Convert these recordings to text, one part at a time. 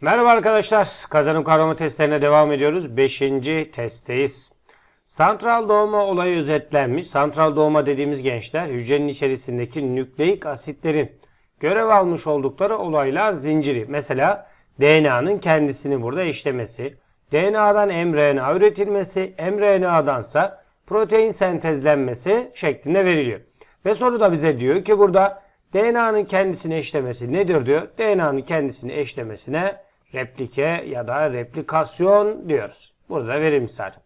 Merhaba arkadaşlar. Kazanım kavrama testlerine devam ediyoruz. Beşinci testteyiz. Santral doğma olayı özetlenmiş. Santral doğma dediğimiz gençler hücrenin içerisindeki nükleik asitlerin görev almış oldukları olaylar zinciri. Mesela DNA'nın kendisini burada işlemesi, DNA'dan mRNA üretilmesi, mRNA'dansa protein sentezlenmesi şeklinde veriliyor. Ve soru da bize diyor ki burada DNA'nın kendisini eşlemesi nedir diyor. DNA'nın kendisini eşlemesine replike ya da replikasyon diyoruz. Burada da verilmiş zaten.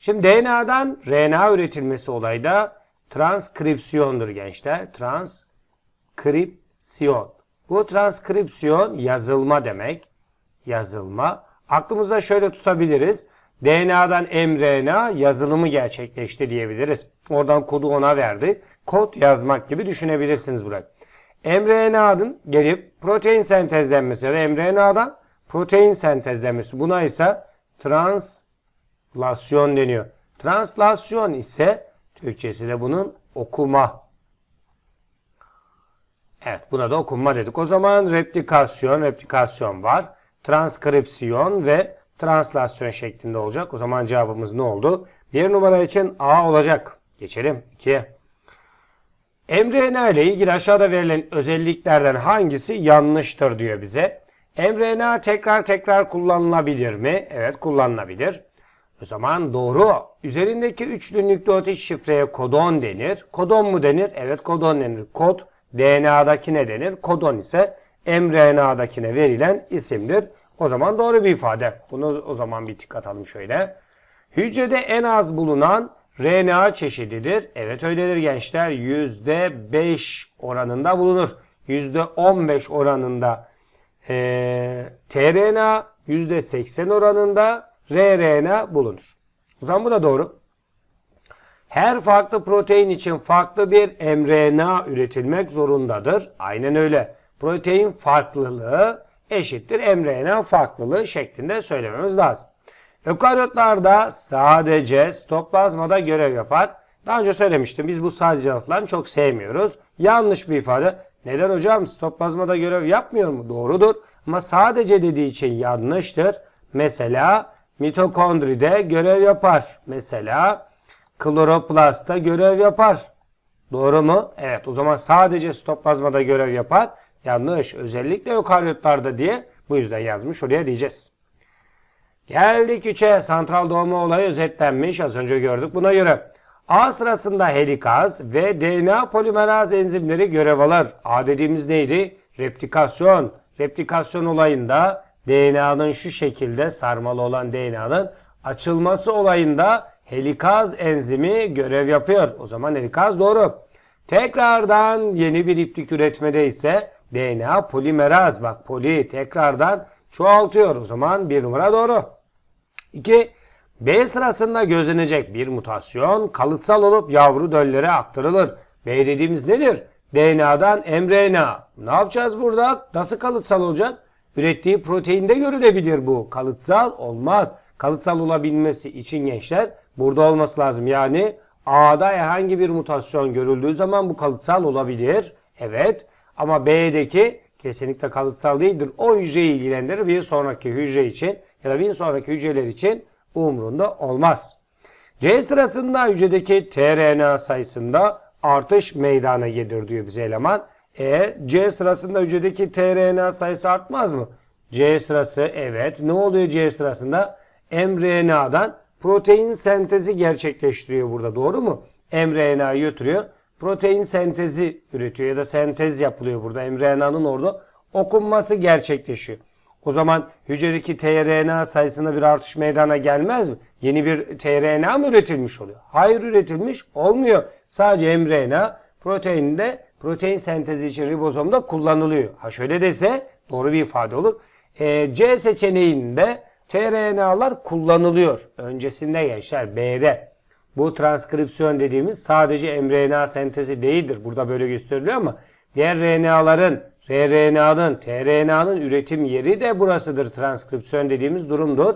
Şimdi DNA'dan RNA üretilmesi olayı da transkripsiyondur gençler. Transkripsiyon. Bu transkripsiyon yazılma demek. Yazılma. Aklımızda şöyle tutabiliriz. DNA'dan mRNA yazılımı gerçekleşti diyebiliriz. Oradan kodu ona verdi. Kod yazmak gibi düşünebilirsiniz burayı. mRNA'nın gelip protein sentezlenmesi ya da mRNA'dan protein sentezlenmesi. Buna ise translasyon deniyor. Translasyon ise Türkçesi de bunun okuma. Evet buna da okunma dedik. O zaman replikasyon, replikasyon var. Transkripsiyon ve translasyon şeklinde olacak. O zaman cevabımız ne oldu? Bir numara için A olacak. Geçelim 2'ye. mRNA ile ilgili aşağıda verilen özelliklerden hangisi yanlıştır diyor bize. mRNA tekrar tekrar kullanılabilir mi? Evet kullanılabilir. O zaman doğru. Üzerindeki üçlü nükleotit şifreye kodon denir. Kodon mu denir? Evet kodon denir. Kod DNA'dakine denir. Kodon ise mRNA'dakine verilen isimdir. O zaman doğru bir ifade. Bunu o zaman bir tık atalım şöyle. Hücrede en az bulunan RNA çeşididir. Evet öyledir gençler. %5 oranında bulunur. %15 oranında e, tRNA, %80 oranında rRNA bulunur. O zaman bu da doğru. Her farklı protein için farklı bir mRNA üretilmek zorundadır. Aynen öyle. Protein farklılığı eşittir mRNA farklılığı şeklinde söylememiz lazım. Ökaryotlarda sadece sitoplazmada görev yapar. Daha önce söylemiştim biz bu sadece laflarını çok sevmiyoruz. Yanlış bir ifade. Neden hocam sitoplazmada görev yapmıyor mu? Doğrudur. Ama sadece dediği için yanlıştır. Mesela mitokondride görev yapar. Mesela kloroplastta görev yapar. Doğru mu? Evet o zaman sadece sitoplazmada görev yapar. Yanlış. Özellikle ökaryotlarda diye bu yüzden yazmış oraya diyeceğiz. Geldik 3'e. Santral doğma olayı özetlenmiş. Az önce gördük. Buna göre A sırasında helikaz ve DNA polimeraz enzimleri görev alır. A dediğimiz neydi? Replikasyon. Replikasyon olayında DNA'nın şu şekilde sarmalı olan DNA'nın açılması olayında helikaz enzimi görev yapıyor. O zaman helikaz doğru. Tekrardan yeni bir iplik üretmede ise DNA polimeraz bak poli tekrardan çoğaltıyor. O zaman bir numara doğru. 2. B sırasında gözlenecek bir mutasyon kalıtsal olup yavru döllere aktarılır. B dediğimiz nedir? DNA'dan mRNA. Ne yapacağız burada? Nasıl kalıtsal olacak? Ürettiği proteinde görülebilir bu. Kalıtsal olmaz. Kalıtsal olabilmesi için gençler burada olması lazım. Yani A'da herhangi bir mutasyon görüldüğü zaman bu kalıtsal olabilir. Evet. Ama B'deki kesinlikle kalıtsal değildir. O hücreyi ilgilendirir. Bir sonraki hücre için ya da bir sonraki hücreler için umrunda olmaz. C sırasında hücredeki tRNA sayısında artış meydana gelir diyor bize eleman. E C sırasında hücredeki tRNA sayısı artmaz mı? C sırası evet. Ne oluyor C sırasında? mRNA'dan protein sentezi gerçekleştiriyor burada. Doğru mu? mRNA'yı götürüyor. Protein sentezi üretiyor ya da sentez yapılıyor burada. mRNA'nın orada okunması gerçekleşiyor. O zaman hücredeki tRNA sayısında bir artış meydana gelmez mi? Yeni bir tRNA mı üretilmiş oluyor? Hayır üretilmiş olmuyor. Sadece mRNA proteinde protein sentezi için ribozomda kullanılıyor. Ha şöyle dese doğru bir ifade olur. E, C seçeneğinde tRNA'lar kullanılıyor. Öncesinde gençler B'de. Bu transkripsiyon dediğimiz sadece mRNA sentezi değildir. Burada böyle gösteriliyor ama diğer RNA'ların, rRNA'nın, tRNA'nın üretim yeri de burasıdır. Transkripsiyon dediğimiz durumdur.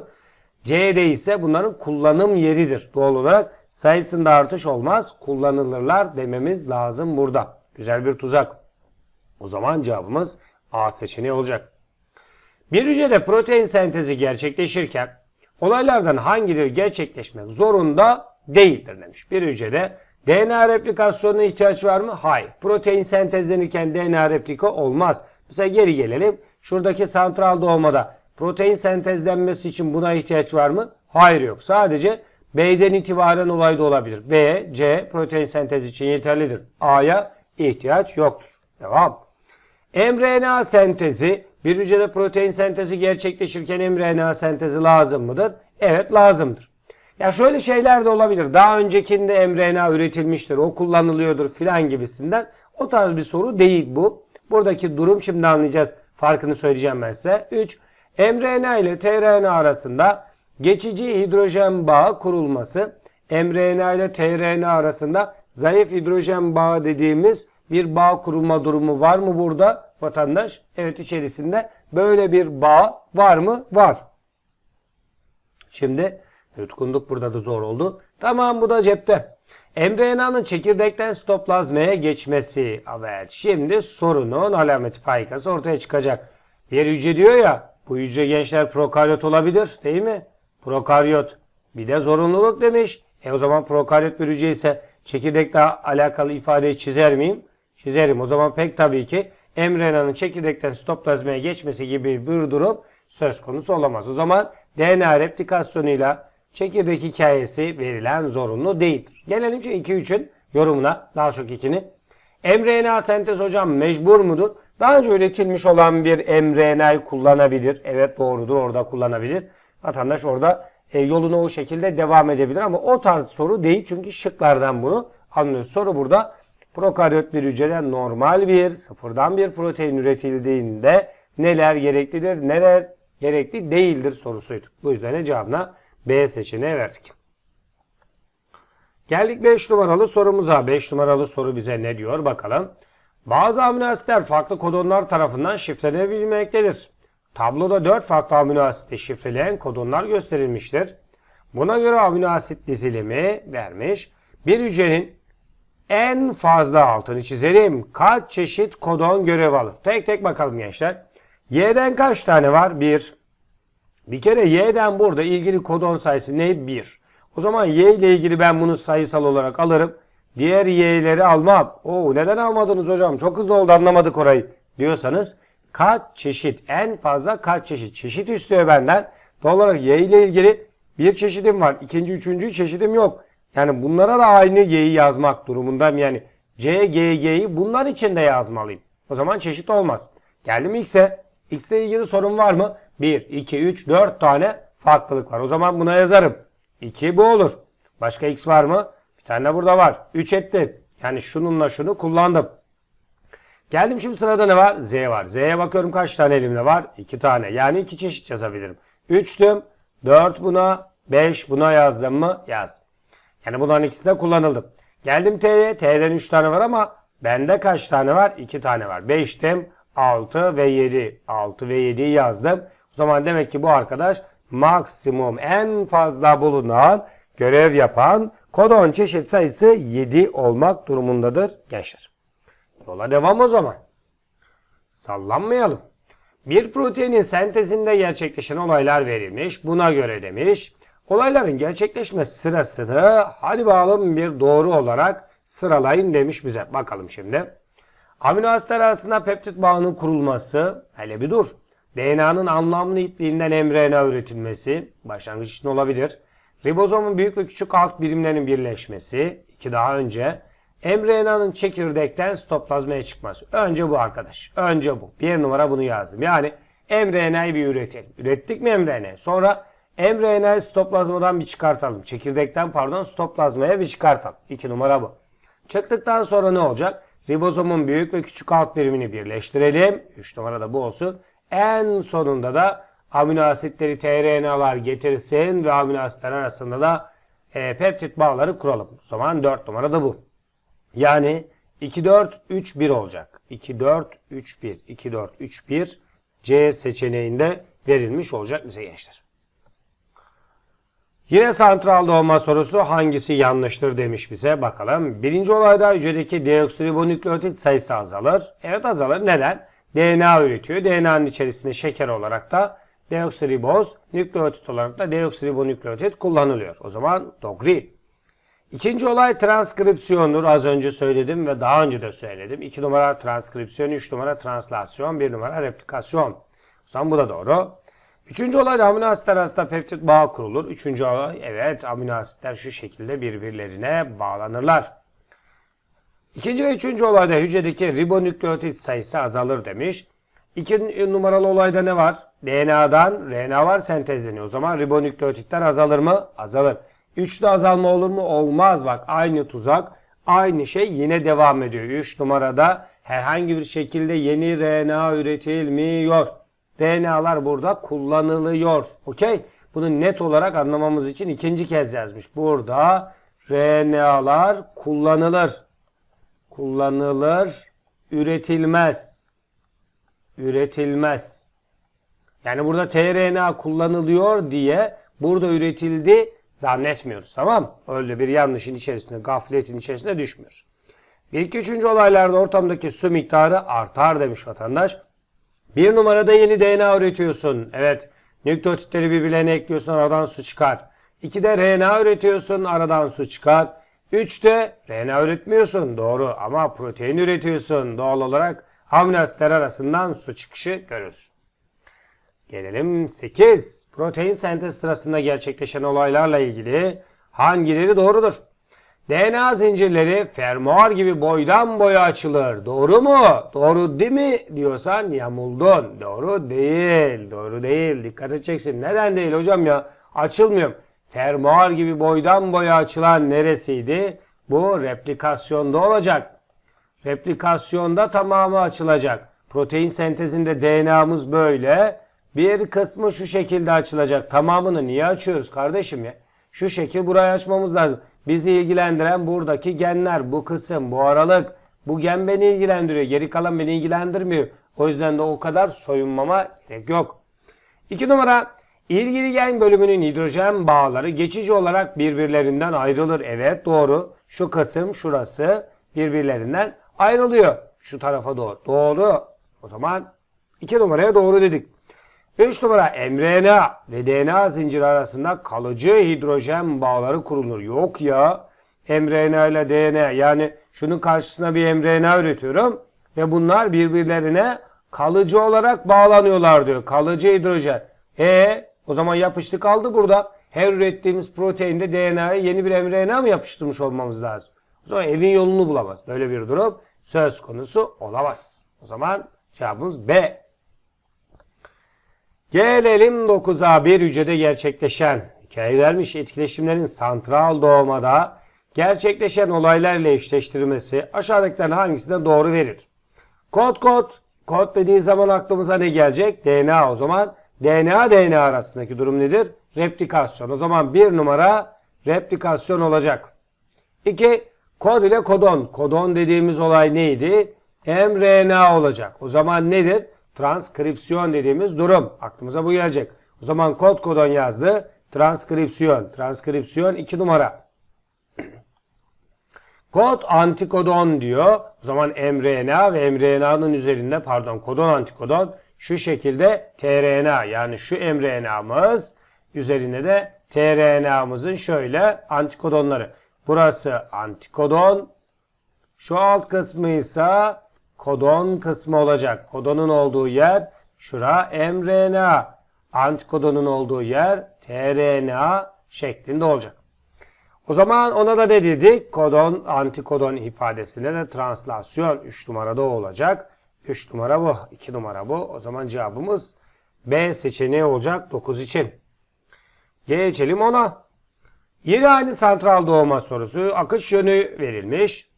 C'de ise bunların kullanım yeridir. Doğal olarak sayısında artış olmaz. Kullanılırlar dememiz lazım burada. Güzel bir tuzak. O zaman cevabımız A seçeneği olacak. Bir hücrede protein sentezi gerçekleşirken olaylardan hangileri gerçekleşmek zorunda değildir demiş. Bir hücrede DNA replikasyonuna ihtiyaç var mı? Hayır. Protein sentezlenirken DNA replika olmaz. Mesela geri gelelim. Şuradaki santral doğmada protein sentezlenmesi için buna ihtiyaç var mı? Hayır yok. Sadece B'den itibaren olay da olabilir. B, C protein sentezi için yeterlidir. A'ya ihtiyaç yoktur. Devam. mRNA sentezi bir hücrede protein sentezi gerçekleşirken mRNA sentezi lazım mıdır? Evet lazımdır. Ya şöyle şeyler de olabilir. Daha öncekinde mRNA üretilmiştir, o kullanılıyordur filan gibisinden. O tarz bir soru değil bu. Buradaki durum şimdi anlayacağız. Farkını söyleyeceğim ben size. 3. mRNA ile tRNA arasında geçici hidrojen bağı kurulması. mRNA ile tRNA arasında zayıf hidrojen bağı dediğimiz bir bağ kurulma durumu var mı burada vatandaş? Evet içerisinde böyle bir bağ var mı? Var. Şimdi yutkunduk burada da zor oldu. Tamam bu da cepte. mRNA'nın çekirdekten sitoplazmaya geçmesi. Evet şimdi sorunun alameti faykası ortaya çıkacak. Bir hücre diyor ya bu hücre gençler prokaryot olabilir değil mi? Prokaryot. Bir de zorunluluk demiş. E o zaman prokaryot bir hücre ise çekirdekle alakalı ifadeyi çizer miyim? Çizerim. O zaman pek tabii ki mRNA'nın çekirdekten sitoplazmaya geçmesi gibi bir durum söz konusu olamaz. O zaman DNA replikasyonuyla çekirdek hikayesi verilen zorunlu değildir. Gelelim şimdi 2-3'ün yorumuna. Daha çok 2'ni. mRNA sentez hocam mecbur mudur? Daha önce üretilmiş olan bir mRNA'yı kullanabilir. Evet doğrudur orada kullanabilir. Vatandaş orada e, yoluna o şekilde devam edebilir ama o tarz soru değil. Çünkü şıklardan bunu anlıyoruz. Soru burada prokaryot bir hücrede normal bir sıfırdan bir protein üretildiğinde neler gereklidir neler gerekli değildir sorusuydu. Bu yüzden de cevabına B seçeneği verdik. Geldik 5 numaralı sorumuza. 5 numaralı soru bize ne diyor bakalım. Bazı amino asitler farklı kodonlar tarafından şifrelenebilmektedir. Tabloda 4 farklı amino asitte şifreleyen kodonlar gösterilmiştir. Buna göre amino asit dizilimi vermiş. Bir hücrenin en fazla altını çizelim. Kaç çeşit kodon görev alır? Tek tek bakalım gençler. Y'den kaç tane var? 1. Bir kere Y'den burada ilgili kodon sayısı ne? 1. O zaman Y ile ilgili ben bunu sayısal olarak alırım. Diğer Y'leri almam. Oo neden almadınız hocam? Çok hızlı oldu anlamadık orayı diyorsanız kaç çeşit en fazla kaç çeşit çeşit istiyor benden. Doğal olarak Y ile ilgili bir çeşidim var. İkinci, üçüncü çeşidim yok. Yani bunlara da aynı Y'yi yazmak durumundayım. Yani C, G, G'yi bunlar için de yazmalıyım. O zaman çeşit olmaz. Geldim X'e. X ile ilgili sorun var mı? 1, 2, 3, 4 tane farklılık var. O zaman buna yazarım. 2 bu olur. Başka X var mı? Bir tane burada var. 3 etti. Yani şununla şunu kullandım. Geldim şimdi sırada ne var? Z var. Z'ye bakıyorum kaç tane elimde var? 2 tane. Yani 2 çeşit yazabilirim. 3'tüm. 4 buna. 5 buna yazdım mı? Yazdım. Yani bunların ikisi de kullanıldı. Geldim T'ye. T'den 3 tane var ama bende kaç tane var? 2 tane var. 5'tim. 6 ve 7. 6 ve 7'yi yazdım. O zaman demek ki bu arkadaş maksimum en fazla bulunan görev yapan kodon çeşit sayısı 7 olmak durumundadır gençler. Yola devam o zaman. Sallanmayalım. Bir proteinin sentezinde gerçekleşen olaylar verilmiş. Buna göre demiş. Olayların gerçekleşme sırasını hadi bakalım bir doğru olarak sıralayın demiş bize. Bakalım şimdi. Amino asitler arasında peptit bağının kurulması. Hele bir dur. DNA'nın anlamlı ipliğinden mRNA üretilmesi. Başlangıç için olabilir. Ribozomun büyük ve küçük alt birimlerinin birleşmesi. iki daha önce. mRNA'nın çekirdekten sitoplazmaya çıkması. Önce bu arkadaş. Önce bu. Bir numara bunu yazdım. Yani mRNA'yı bir üretelim. Ürettik mi mRNA'yı? Sonra mRNA'yı sitoplazmadan bir çıkartalım. Çekirdekten pardon sitoplazmaya bir çıkartalım. İki numara bu. Çıktıktan sonra ne olacak? Ribozomun büyük ve küçük alt birimini birleştirelim. 3 numara da bu olsun. En sonunda da amino asitleri tRNA'lar getirsin ve amino asitler arasında da e, peptit bağları kuralım. O zaman 4 numara da bu. Yani 2 4 3 1 olacak. 2 4 3 1 2 4 3 1 C seçeneğinde verilmiş olacak bize gençler. Yine santral doğma sorusu hangisi yanlıştır demiş bize bakalım. Birinci olayda hücredeki deoksiribonükleotit sayısı azalır. Evet azalır. Neden? DNA üretiyor. DNA'nın içerisinde şeker olarak da deoksiriboz, nükleotit olarak da deoksiribonükleotit kullanılıyor. O zaman dogri. İkinci olay transkripsiyondur. Az önce söyledim ve daha önce de söyledim. 2 numara transkripsiyon, 3 numara translasyon, 1 numara replikasyon. O zaman bu da doğru. Üçüncü olay da amino asitler arasında peptit bağı kurulur. Üçüncü olay evet amino asitler şu şekilde birbirlerine bağlanırlar. İkinci ve üçüncü olayda hücredeki ribonükleotit sayısı azalır demiş. İki numaralı olayda ne var? DNA'dan RNA var sentezleniyor. O zaman ribonükleotitler azalır mı? Azalır. Üçte azalma olur mu? Olmaz. Bak aynı tuzak, aynı şey yine devam ediyor. Üç numarada herhangi bir şekilde yeni RNA üretilmiyor. DNA'lar burada kullanılıyor. Okey? Bunu net olarak anlamamız için ikinci kez yazmış. Burada RNA'lar kullanılır. Kullanılır, üretilmez. Üretilmez. Yani burada tRNA kullanılıyor diye burada üretildi zannetmiyoruz. Tamam Öyle bir yanlışın içerisinde, gafletin içerisine düşmüyoruz. Bir iki üçüncü olaylarda ortamdaki su miktarı artar demiş vatandaş. Bir numarada yeni DNA üretiyorsun. Evet. Nükleotitleri birbirlerine ekliyorsun aradan su çıkar. İkide RNA üretiyorsun aradan su çıkar. Üçte RNA üretmiyorsun. Doğru ama protein üretiyorsun. Doğal olarak amino asitler arasından su çıkışı görürsün. Gelelim 8. Protein sentez sırasında gerçekleşen olaylarla ilgili hangileri doğrudur? DNA zincirleri fermuar gibi boydan boya açılır. Doğru mu? Doğru değil mi diyorsan yamuldun. Doğru değil. Doğru değil. Dikkat edeceksin. Neden değil hocam ya? Açılmıyor. Fermuar gibi boydan boya açılan neresiydi? Bu replikasyonda olacak. Replikasyonda tamamı açılacak. Protein sentezinde DNA'mız böyle. Bir kısmı şu şekilde açılacak. Tamamını niye açıyoruz kardeşim ya? Şu şekil burayı açmamız lazım. Bizi ilgilendiren buradaki genler, bu kısım, bu aralık. Bu gen beni ilgilendiriyor. Geri kalan beni ilgilendirmiyor. O yüzden de o kadar soyunmama gerek yok. İki numara. İlgili gen bölümünün hidrojen bağları geçici olarak birbirlerinden ayrılır. Evet doğru. Şu kısım şurası birbirlerinden ayrılıyor. Şu tarafa doğru. Doğru. O zaman iki numaraya doğru dedik. 3 numara mRNA ve DNA zinciri arasında kalıcı hidrojen bağları kurulur. Yok ya mRNA ile DNA yani şunun karşısına bir mRNA üretiyorum ve bunlar birbirlerine kalıcı olarak bağlanıyorlar diyor. Kalıcı hidrojen. E o zaman yapıştı kaldı burada. Her ürettiğimiz proteinde DNA'ya yeni bir mRNA mı yapıştırmış olmamız lazım? O zaman evin yolunu bulamaz. Böyle bir durum söz konusu olamaz. O zaman cevabımız B. Gelelim 9'a bir hücrede gerçekleşen hikaye vermiş etkileşimlerin santral doğmada gerçekleşen olaylarla eşleştirmesi aşağıdakilerin hangisine doğru verir? Kod kod. Kod dediği zaman aklımıza ne gelecek? DNA o zaman. DNA DNA arasındaki durum nedir? Replikasyon. O zaman bir numara replikasyon olacak. 2. Kod ile kodon. Kodon dediğimiz olay neydi? mRNA olacak. O zaman nedir? transkripsiyon dediğimiz durum. Aklımıza bu gelecek. O zaman kod kodon yazdı. Transkripsiyon. Transkripsiyon 2 numara. Kod antikodon diyor. O zaman mRNA ve mRNA'nın üzerinde pardon kodon antikodon şu şekilde tRNA yani şu mRNA'mız üzerinde de tRNA'mızın şöyle antikodonları. Burası antikodon. Şu alt kısmı ise kodon kısmı olacak. Kodonun olduğu yer şura mRNA. Antikodonun olduğu yer tRNA şeklinde olacak. O zaman ona da ne dedik? Kodon, antikodon ifadesinde de translasyon 3 numarada olacak. 3 numara bu, 2 numara bu. O zaman cevabımız B seçeneği olacak 9 için. Geçelim ona. Yine aynı santral doğma sorusu. Akış yönü verilmiş.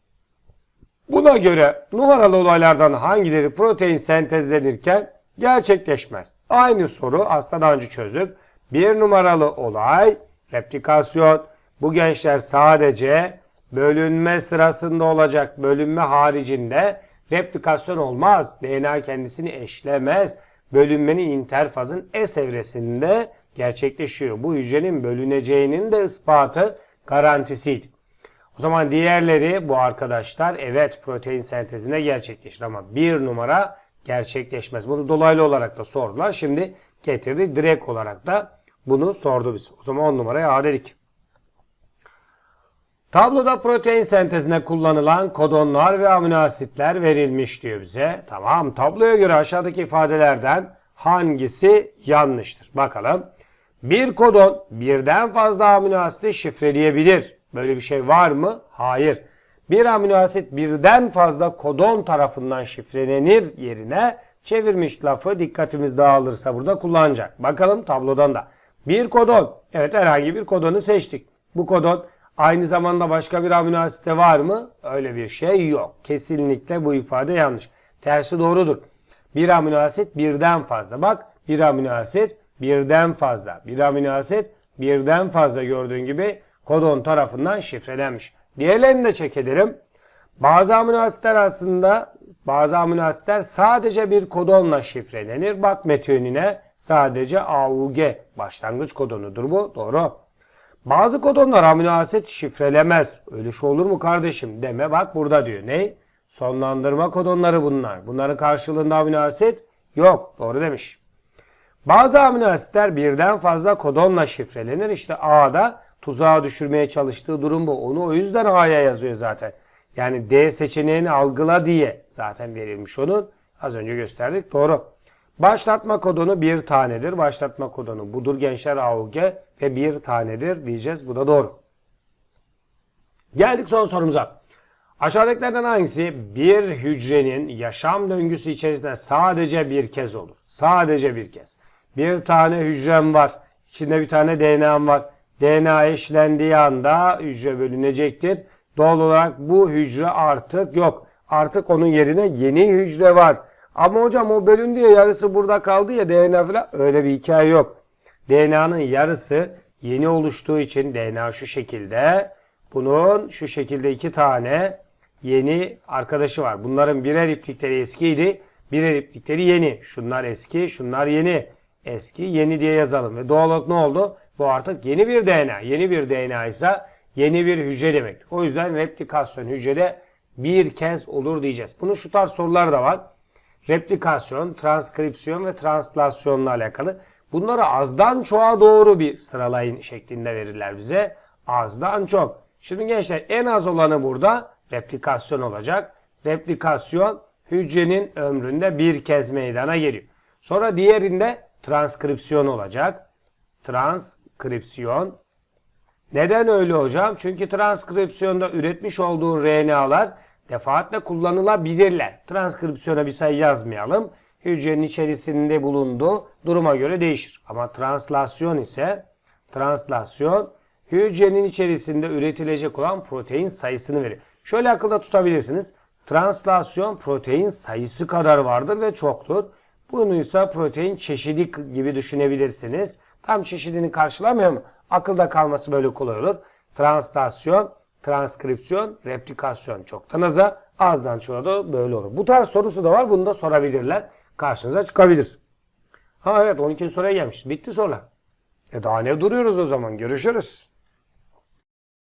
Buna göre numaralı olaylardan hangileri protein sentezlenirken gerçekleşmez? Aynı soru aslında daha önce çözdük. Bir numaralı olay replikasyon. Bu gençler sadece bölünme sırasında olacak. Bölünme haricinde replikasyon olmaz. DNA kendisini eşlemez. Bölünmenin interfazın S evresinde gerçekleşiyor. Bu hücrenin bölüneceğinin de ispatı garantisiydi. O zaman diğerleri bu arkadaşlar evet protein sentezine gerçekleşir ama bir numara gerçekleşmez. Bunu dolaylı olarak da sordular. Şimdi getirdi direkt olarak da bunu sordu bize. O zaman 10 numaraya A dedik. Tabloda protein sentezine kullanılan kodonlar ve amino asitler verilmiş diyor bize. Tamam tabloya göre aşağıdaki ifadelerden hangisi yanlıştır? Bakalım. Bir kodon birden fazla amino asiti şifreleyebilir. Böyle bir şey var mı? Hayır. Bir amino asit birden fazla kodon tarafından şifrelenir yerine çevirmiş lafı dikkatimiz dağılırsa burada kullanacak. Bakalım tablodan da. Bir kodon. Evet herhangi bir kodonu seçtik. Bu kodon aynı zamanda başka bir amino asite var mı? Öyle bir şey yok. Kesinlikle bu ifade yanlış. Tersi doğrudur. Bir amino asit birden fazla. Bak bir amino asit birden fazla. Bir amino asit birden fazla gördüğün gibi kodon tarafından şifrelenmiş. Diğerlerini de çek edelim. Bazı amino asitler aslında bazı amino asitler sadece bir kodonla şifrelenir. Bak metionine sadece AUG başlangıç kodonudur bu. Doğru. Bazı kodonlar amino şifrelemez. Öyle şey olur mu kardeşim deme. Bak burada diyor. Ne? Sonlandırma kodonları bunlar. Bunların karşılığında amino yok. Doğru demiş. Bazı amino asitler birden fazla kodonla şifrelenir. İşte A'da tuzağa düşürmeye çalıştığı durum bu. Onu o yüzden A'ya yazıyor zaten. Yani D seçeneğini algıla diye zaten verilmiş onun. Az önce gösterdik. Doğru. Başlatma kodonu bir tanedir. Başlatma kodonu budur gençler AUG ve bir tanedir diyeceğiz. Bu da doğru. Geldik son sorumuza. Aşağıdakilerden hangisi bir hücrenin yaşam döngüsü içerisinde sadece bir kez olur? Sadece bir kez. Bir tane hücrem var. İçinde bir tane DNA'm var. DNA eşlendiği anda hücre bölünecektir. Doğal olarak bu hücre artık yok. Artık onun yerine yeni hücre var. Ama hocam o bölündü ya yarısı burada kaldı ya DNA falan öyle bir hikaye yok. DNA'nın yarısı yeni oluştuğu için DNA şu şekilde. Bunun şu şekilde iki tane yeni arkadaşı var. Bunların birer iplikleri eskiydi. Birer iplikleri yeni. Şunlar eski, şunlar yeni. Eski, yeni diye yazalım. Ve doğal olarak ne oldu? Bu artık yeni bir DNA. Yeni bir DNA ise yeni bir hücre demek. O yüzden replikasyon hücrede bir kez olur diyeceğiz. Bunun şu tarz sorular da var. Replikasyon, transkripsiyon ve translasyonla alakalı. Bunları azdan çoğa doğru bir sıralayın şeklinde verirler bize. Azdan çok. Şimdi gençler en az olanı burada replikasyon olacak. Replikasyon hücrenin ömründe bir kez meydana geliyor. Sonra diğerinde transkripsiyon olacak. Transkripsiyon. Neden öyle hocam? Çünkü transkripsiyonda üretmiş olduğun RNA'lar defaatle kullanılabilirler. Transkripsiyona bir sayı yazmayalım. Hücrenin içerisinde bulunduğu duruma göre değişir. Ama translasyon ise translasyon hücrenin içerisinde üretilecek olan protein sayısını verir. Şöyle akılda tutabilirsiniz. Translasyon protein sayısı kadar vardır ve çoktur. Bunu ise protein çeşidi gibi düşünebilirsiniz. Tam çeşidini karşılamıyor mu? Akılda kalması böyle kolay olur. Translasyon, transkripsiyon, replikasyon çoktan aza, azdan çoğa da böyle olur. Bu tarz sorusu da var. Bunu da sorabilirler. Karşınıza çıkabilir. Ha evet 12. soruya gelmiş. Bitti sorular. E daha ne duruyoruz o zaman? Görüşürüz.